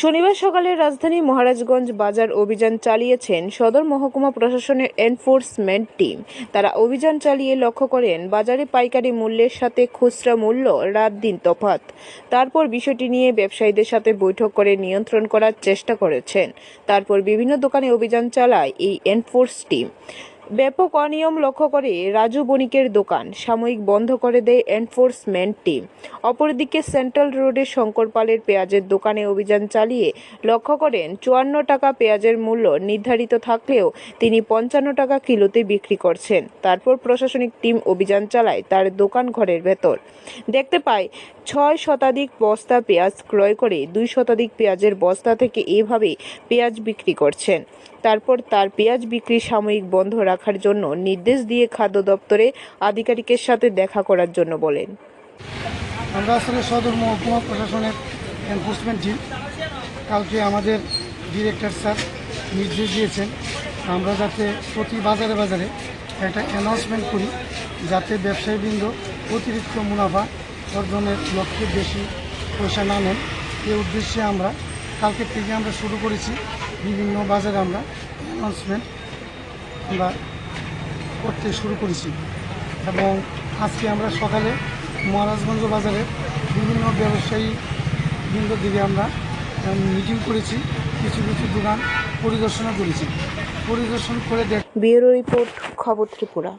শনিবার সকালে রাজধানী মহারাজগঞ্জ বাজার অভিযান চালিয়েছেন সদর মহকুমা প্রশাসনের এনফোর্সমেন্ট টিম। তারা অভিযান চালিয়ে লক্ষ্য করেন, বাজারে পাইকারি মূল্যের সাথে খুচরা মূল্য রাত দিন তফাত তারপর বিষয়টি নিয়ে ব্যবসায়ীদের সাথে বৈঠক করে নিয়ন্ত্রণ করার চেষ্টা করেছেন। তারপর বিভিন্ন দোকানে অভিযান চালায় এই এনফোর্স টিম। ব্যাপক অনিয়ম লক্ষ্য করে রাজু বণিকের দোকান। সাময়িক বন্ধ করে দেয় এনফোর্সমেন্ট টিম অপরদিকে সেন্ট্রাল রোডের শঙ্করপালের পেঁয়াজের দোকানে অভিযান চালিয়ে লক্ষ্য করেন চুয়ান্ন টাকা পেঁয়াজের মূল্য নির্ধারিত থাকলেও তিনি পঞ্চান্ন টাকা কিলোতে বিক্রি করছেন। তারপর প্রশাসনিক টিম অভিযান চালায় তার দোকান ঘরের ভেতর। দেখতে পায়, ছয় শতাধিক বস্তা পেঁয়াজ ক্রয় করে দুই শতাধিক পেঁয়াজের বস্তা থেকে এভাবে পেঁয়াজ বিক্রি করছেন। তারপর তার পেঁয়াজ বিক্রি সাময়িক বন্ধ রাখার জন্য নির্দেশ দিয়ে খাদ্য দপ্তরে আধিকারিকের সাথে দেখা করার জন্য বলেন। আমরা আসলে সদর মহকুমা প্রশাসনের এনফোর্সমেন্ট টিম কালকে আমাদের ডিরেক্টর স্যার নির্দেশ দিয়েছেন, আমরা যাতে প্রতি বাজারে বাজারে একটা অ্যানাউন্সমেন্ট করি, যাতে ব্যবসায়ীবৃন্দ অতিরিক্ত মুনাফা অর্জনের লক্ষ্যে বেশি পয়সা না নেন। এই উদ্দেশ্যে আমরা কালকে থেকে আমরা শুরু করেছি, বিভিন্ন বাজারে আমরা অ্যানাউন্সমেন্ট আমরা করতে শুরু করেছি। এবং আজকে আমরা সকালে মহারাজগঞ্জ বাজারে বিভিন্ন ব্যবসায়ী বৃন্দ দিকে আমরা মিটিং করেছি, কিছু কিছু দোকান পরিদর্শনও করেছি। পরিদর্শন করে দেখ ব্যুরো রিপোর্ট খবর ত্রিপুরা।